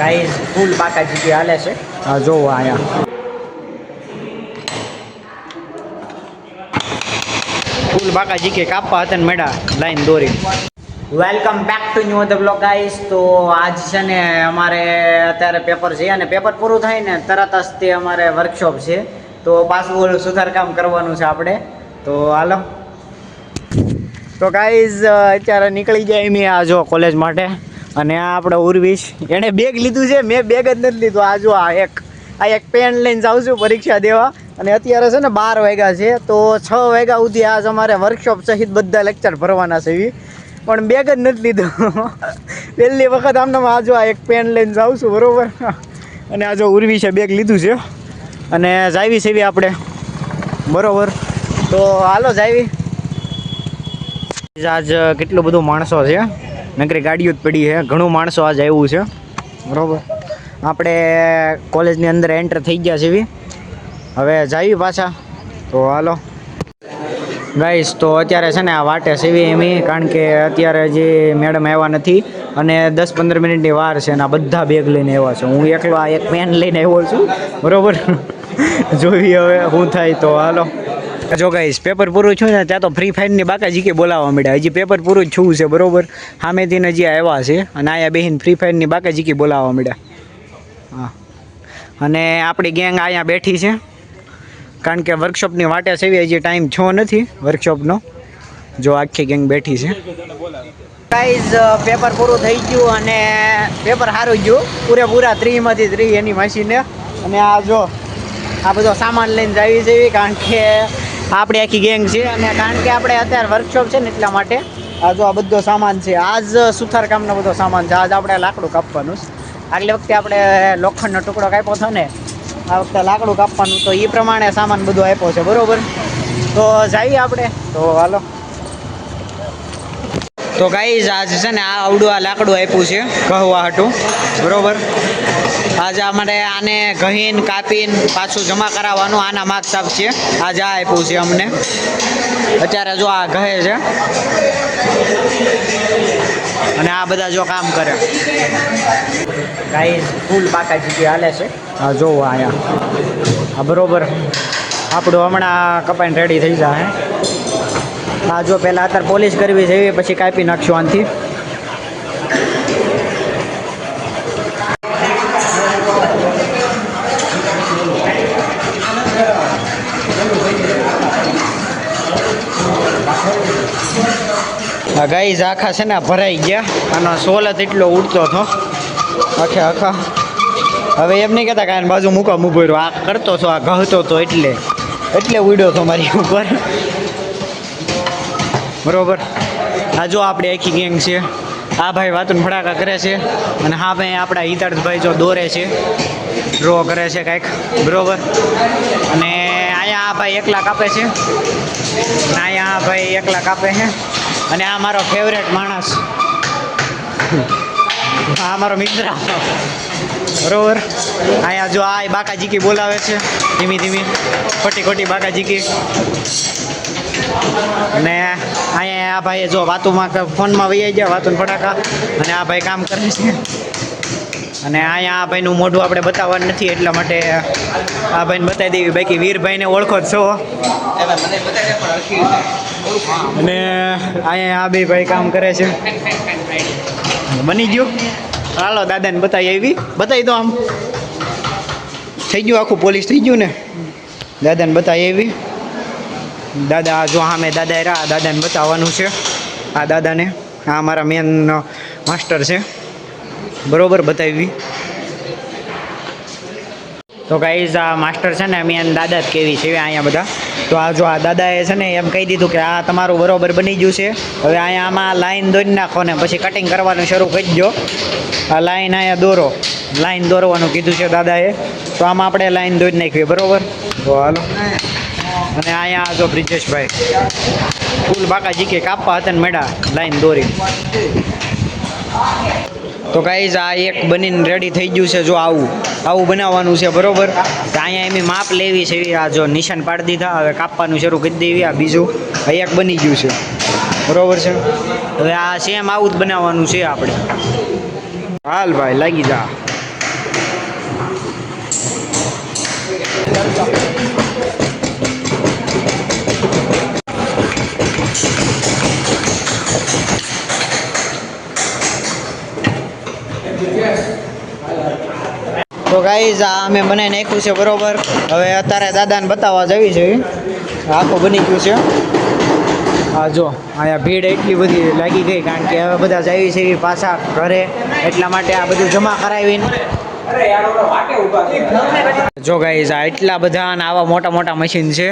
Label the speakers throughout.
Speaker 1: Guys ફૂલ બાકાજી હાલે છે. આ જોવો અહીંયા. ફૂલ બાકાજી કે કાપવા હતા ને મેડા લાઈન દોરી. Welcome back to new the blog guys તો આજ છે ને અમારે અત્યારે પેપર છે અને પેપર પૂરું થાય ને તરત જ તે અમારે વર્કશોપ છે. તો પાછું ઓલું સુધાર કામ કરવાનું છે આપણે. તો હાલો. તો ગાઈઝ અત્યારે નીકળી જાય મેં આ જો કોલેજ માટે. અને આ આપણે ઉર્વિશ, એણે બેગ લીધું છે, મેં બેગ જ નથી લીધું. આ આ એક આ એક પેન લઈને જાઉં છું પરીક્ષા દેવા. અને અત્યારે છે ને બાર વાગ્યા છે, તો છ વાગ્યા સુધી આજ અમારે વર્કશોપ સહિત બધા લેક્ચર ભરવાના છે એવી. પણ બેગ જ નથી લીધું. પહેલી વખત આમને આ આ એક પેન લઈને જાઉં છું, બરોબર? અને આ જો ઉર્વિશે બેગ લીધું છે. અને જાવી એવી આપણે બરાબર? તો હાલો જાવી. આજ કેટલું બધું માણસો છે નકરી ગાડીઓ જ પડી છે. ઘણું માણસો આજે આવ્યું છે. બરોબર. આપણે કોલેજની અંદર એન્ટર થઈ ગયા છીએ હવે જઈએ પાછા. તો હાલો. ગાઈસ તો અત્યારે છે ને આ વાટે સીવી એમી કારણ કે અત્યારે જે મેડમ આવ્યા નથી અને દસ પંદર મિનિટની વાર છે અને આ બધા બેગ લઈને આવ્યા છે. હું એકલો આ એક પેન લઈને આવ્યો છું. બરોબર? જોઈએ હવે શું થાય તો. હાલો. જો ગાઈશ પેપર પૂરું છું ને ત્યાં તો ફ્રી ફાયરની બાકાજી કે બોલાવવા મળ્યા હજી પેપર પૂરું છું છે, બરોબર? સામેથી હજી આવ્યા છે અને અહીંયા બેહીન ફ્રી ફાયરની બાકાજી કે બોલાવવા મળ્યા હા. અને આપણી ગેંગ અહીંયા બેઠી છે. કારણ કે વર્કશોપની વાટે એવી હજી ટાઈમ છો નથી વર્કશોપનો જો આખી ગેંગ બેઠી છે. પ્રાઇઝ પેપર પૂરું થઈ ગયું અને પેપર સારું ગયું. પૂરેપૂરા ત્રીમાંથી ત્રી એની મશીને અને આ જો, આ બધો સામાન લઈને જાવી છે, કારણ કે આપણી આખી ગેંગ છે અને કારણ કે આપણે અત્યારે વર્કશોપ છે ને એટલા માટે આ જો આ બધો સામાન છે, આજ સુથાર કામનો બધો સામાન છે, આજ આપણે લાકડું કાપવાનું છે. આગલી વખતે આપણે લોખંડનો ટુકડો કાપ્યો હતો ને, આ વખતે લાકડું કાપવાનું તો એ પ્રમાણે સામાન બધું આપ્યો છે, બરોબર? તો જઈએ આપણે? તો હાલો. તો ગાઈઝ આજ છે ને, આ આવડું આ લાકડું આપ્યું છે કહવા હાટું. બરોબર? આજે અમારે આને ઘહીન, કાપીને પાછું જમા કરાવવાનું આના માગ સાપ છે. આજે આ આપ્યું છે અમને. અત્યારે જો આ ઘહે છે. અને આ બધા જો કામ કરે. ગાઈઝ ફૂલ બાકાજી હાલે છે. હા જોવો અહીંયા. હા બરોબર. આપણું હમણાં કપાઈને રેડી થઈ જાય હા, જો પહેલાં અત્યારે પોલિશ કરવી છે પછી કાપી નાખશું આનથી. ગાઈ આખા છે ને ભરાઈ ગયા. આનો સોલત એટલો ઉડતો હતો. આખે આખા. હવે એમ નહીં કહેતા કાંઈ બાજુ મૂકો મૂકો આ કરતો હતો આ ઘહતો હતો એટલે. એટલે ઉડ્યો હતો મારી ઉપર. બરોબર. આ જો આપણે આખી ગેંગ છે. આ ભાઈ વાતું ફડાકા કરે છે. અને હા ભાઈ, આપણા હિતાર્થભાઈ જો દોરે છે. ડ્રો કરે છે કાંઈક. બરોબર. અને અહીંયા આ ભાઈ એકલા કાપે છે. અને અહીંયા આ ભાઈ એકલા કાપે છે. અને આ મારો ફેવરેટ માણસ. આ મારો મિત્ર. બરોબર. અહીંયા જો આ બાકાજીકી બોલાવે છે. ધીમી ધીમી. ખોટી ખોટી બાકાજીકી. અને અહીંયા આ ભાઈ જો વાતુમાં ફોનમાં વહી ગયા, વાતો ફટાકા. અને આ ભાઈ કામ કરે છે. અને અહીંયા આ ભાઈનું મોઢું આપણે બતાવવાનું નથી, એટલા માટે આ ભાઈને બતાવી દેવી. બાકી વીરભાઈને ઓળખો જ છો. અને અહીંયા આ બે ભાઈ કામ કરે છે. બની ગયું? હાલો, દાદાને બતાવી આવી. બતાવી દો આમ. થઈ ગયું આખું પોલીસ, થઈ ગયું ને? દાદાને બતાવી આવી. દાદા, જો સામે દાદા રહ્યા દાદાને બતાવવાનું છે. આ દાદાને, આ મારા મેન માસ્ટર છે. બરોબર બતાવી. તો ગાઈઝ આ માસ્ટર છે ને મેન દાદા જ કેવી છે અહીંયા બધા. તો આ જો આ દાદાએ છે ને એમ કહી દીધું કે આ તમારું બરોબર બની ગયું છે. હવે અહીંયા આમાં લાઈન દોરી નાખો ને પછી કટિંગ કરવાનું શરૂ કરી દો આ લાઈન અહીંયા દોરો. લાઈન દોરવાનું કીધું છે દાદાએ. તો આમાં આપણે લાઈન દોરી નાખવી બરોબર? તો હાલો. અને અહીંયા જો બ્રિજેશભાઈ, ફૂલ બાકાજી કે કાપવા હતા ને મેળા, લાઈન દોરી. તો ગાઈઝ આ એક બનીને રેડી થઈ ગયું છે જો આવું આવું બનાવવાનું છે, બરોબર? અહીંયા એમની માપ લેવી છે, આ જો નિશાન પાડી દીધા, હવે કાપવાનું શરૂ કરી દેવી, આ બીજું એક બની ગયું છે. બરોબર છે? હવે આ સેમ આવું જ બનાવવાનું છે આપણે. હાલ ભાઈ, લાગી જા. તો ગાઈઝ આ અમે મને નાખ્યું છે બરોબર. હવે અત્યારે દાદાને બતાવવા જવી છે. આખું બની ગયું છે. હા જો, અહીંયા ભીડ એટલી બધી લાગી ગઈ કારણ કે હવે બધા જાય છે પાછા ઘરે. એટલા માટે આ બધું જમા કરાવીને. જો ગાઈઝ આ એટલા બધા આવા મોટા મોટા મશીન છે.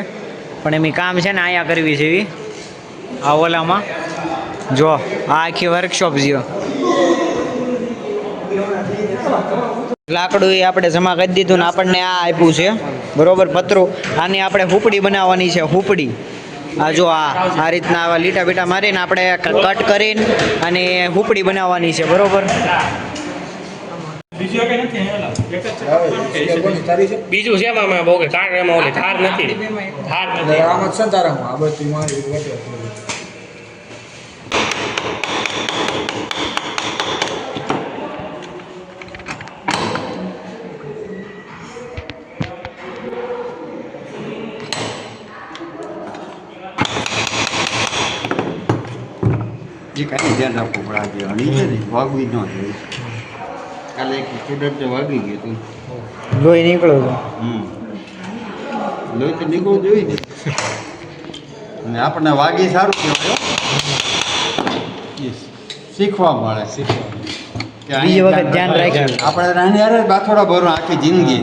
Speaker 1: પણ એમની કામ છે ને અહીંયા કરવી છે એવી. આ ઓલામાં. જો, આ આખી વર્કશોપ છે. લાકડું એ આપણે જમા કરી દીધું ને આપણને આ આપ્યું છે. બરોબર? પતરું. આની આપણે હુપડી બનાવવાની છે હુપડી. આ જો આ આ રીતના આવા લીટા બીટા મારીને આપણે કટ કરીને અને હુપડી બનાવવાની છે બરોબર?
Speaker 2: બીજું છે મામા બહુ કે કાર એમાં ઓલી ધાર નથી. ધાર નથી.
Speaker 3: આમાં છે ને તારામાં? આ બધું
Speaker 4: એ કાંઈ ધ્યાન રાખવું પડે આજે હણી છે ને વાગવી ન જોઈએ. કાલે એક સ્ટુડન્ટ વાગી ગયું હતું.
Speaker 1: લોહી નીકળો
Speaker 4: હમ. લોહી તો નીકળવું જોઈએ ને. અને આપણને વાગી સારું કહેવાય શીખવા મળે શીખવા. આપણે રાણી હારે જ બાથોડા ભરવા આખી જિંદગી.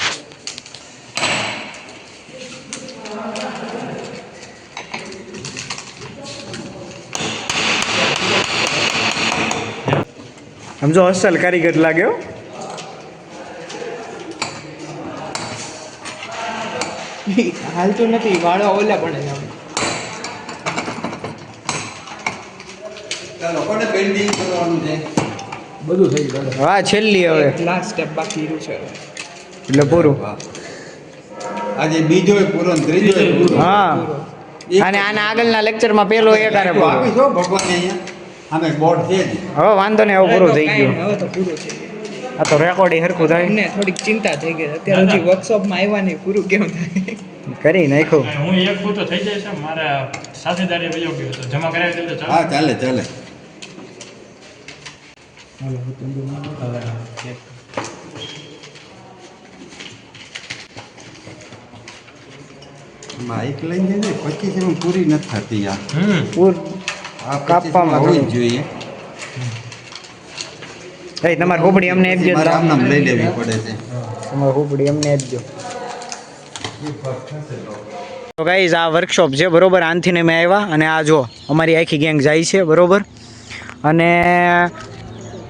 Speaker 1: સમજો અસલ કારીગર લાગ્યો
Speaker 3: હાલતું નથી વાળો ઓલા
Speaker 4: પેન્ટિંગ કરવાનું છે?
Speaker 3: બધું થઈ ગયું
Speaker 1: હા છેલ્લી હવે.
Speaker 3: લાસ્ટ સ્ટેપ બાકી રહ્યું છે
Speaker 1: એટલે પૂરું.
Speaker 4: આજે બીજો પૂરો ત્રીજો
Speaker 1: હા. અને આના આગળના લેક્ચરમાં પહેલો એક આરે પૂરો.
Speaker 4: આપી અહીંયા. આમે બોર્ડ છે
Speaker 1: હવે વાંધો નહીં હવે પૂરું થઈ ગયું.
Speaker 3: હવે તો પૂરું થઈ ગયું.
Speaker 1: આ તો રેકોર્ડિંગ હરખું થાય.
Speaker 3: ને થોડીક ચિંતા થઈ ગઈ. અત્યારે હજી વર્કશોપમાં આવ્યા નહીં પૂરું કેમ થાય?
Speaker 1: કરી નાખ્યું.
Speaker 2: હું એક ફૂટો થઈ જાય છે મારા સાથીદારે વયો ગયો તો જમા કરાવી દેજો ચાલો.
Speaker 4: હા ચાલે ચાલે. માઇક લઈને જઈને પચીસ એમ પૂરી નથી થતી આ.
Speaker 2: હમ.
Speaker 1: પૂર
Speaker 4: આ
Speaker 1: કાપવામાં
Speaker 4: હોવી જોઈએ.
Speaker 1: એ તમારે હુબડી અમને આપજો.
Speaker 4: મારે આમ નામ લઈ લેવી પડે છે.
Speaker 1: તમારે હુબડી અમને આપજો. તો ગાઈઝ આ વર્કશોપ છે બરોબર? આનથી મેં આવ્યા અને આ જો અમારી આખી ગેંગ જાય છે બરોબર? અને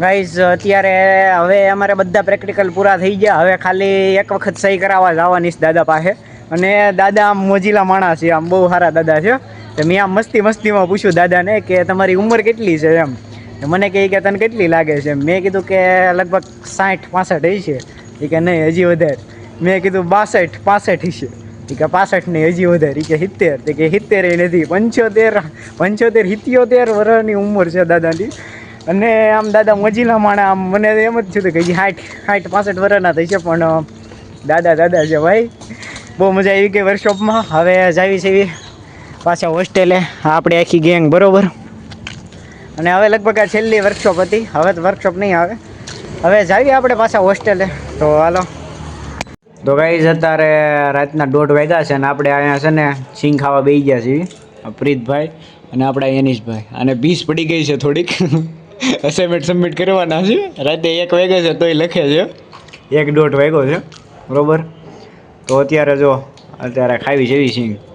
Speaker 1: ગાઈઝ અત્યારે હવે અમારે બધા પ્રેક્ટિકલ પૂરા થઈ ગયા. હવે ખાલી એક વખત સહી કરાવવા જવાની છે દાદા પાસે. અને દાદા આમ મોજીલા માણસ છે આમ બહુ સારા દાદા છે. તો મેં આમ મસ્તી મસ્તીમાં પૂછ્યું દાદાને કે તમારી ઉંમર કેટલી છે એમ. મને કહે કે તને કેટલી લાગે છે મેં કીધું કે લગભગ સાઠ પાસઠ હશે એ કે નહીં, હજી વધારે. મેં કીધું બાસઠ પાસઠ હશે એ કે પાસઠ નહીં, હજી વધારે. એ કે સિત્તેર. તે કે સિત્તેર એ નથી. પંચોતેર પંચોતેર, સિત્યોતેર વર્ષની ઉંમર છે દાદાની. અને આમ દાદા મજીલા માણા, આમ મને એમ જ થયું કે સાઠ સાઠ પાસઠ વર્ષના થઈ છે, પણ દાદા દાદા છે ભાઈ. બહુ મજા આવી ગઈ વર્કશોપમાં હવે જાવી છે એવી પાછા હોસ્ટેલે આપણે આખી ગેંગ બરોબર? અને હવે લગભગ આ છેલ્લી વર્કશોપ હતી. હવે તો વર્કશોપ નહીં આવે. હવે જાવીએ આપણે પાછા હોસ્ટેલે તો હાલો. તો ગાઈઝ અત્યારે રાતના દોઢ વાગ્યા છે અને આપણે અહીંયા છે ને સિંગ ખાવા બેસી ગયા છીએ. પ્રીતભાઈ અને આપણા યનીશભાઈ અને બીસ પડી ગઈ છે થોડીક. અસાઇનમેન્ટ સબમિટ કરવાના છે. રાતે એક વાગ્યો છે તોય લખે છે. એક દોઢ વાગ્યો છે. બરોબર? તો અત્યારે જો, અત્યારે ખાવી જેવી સિંગ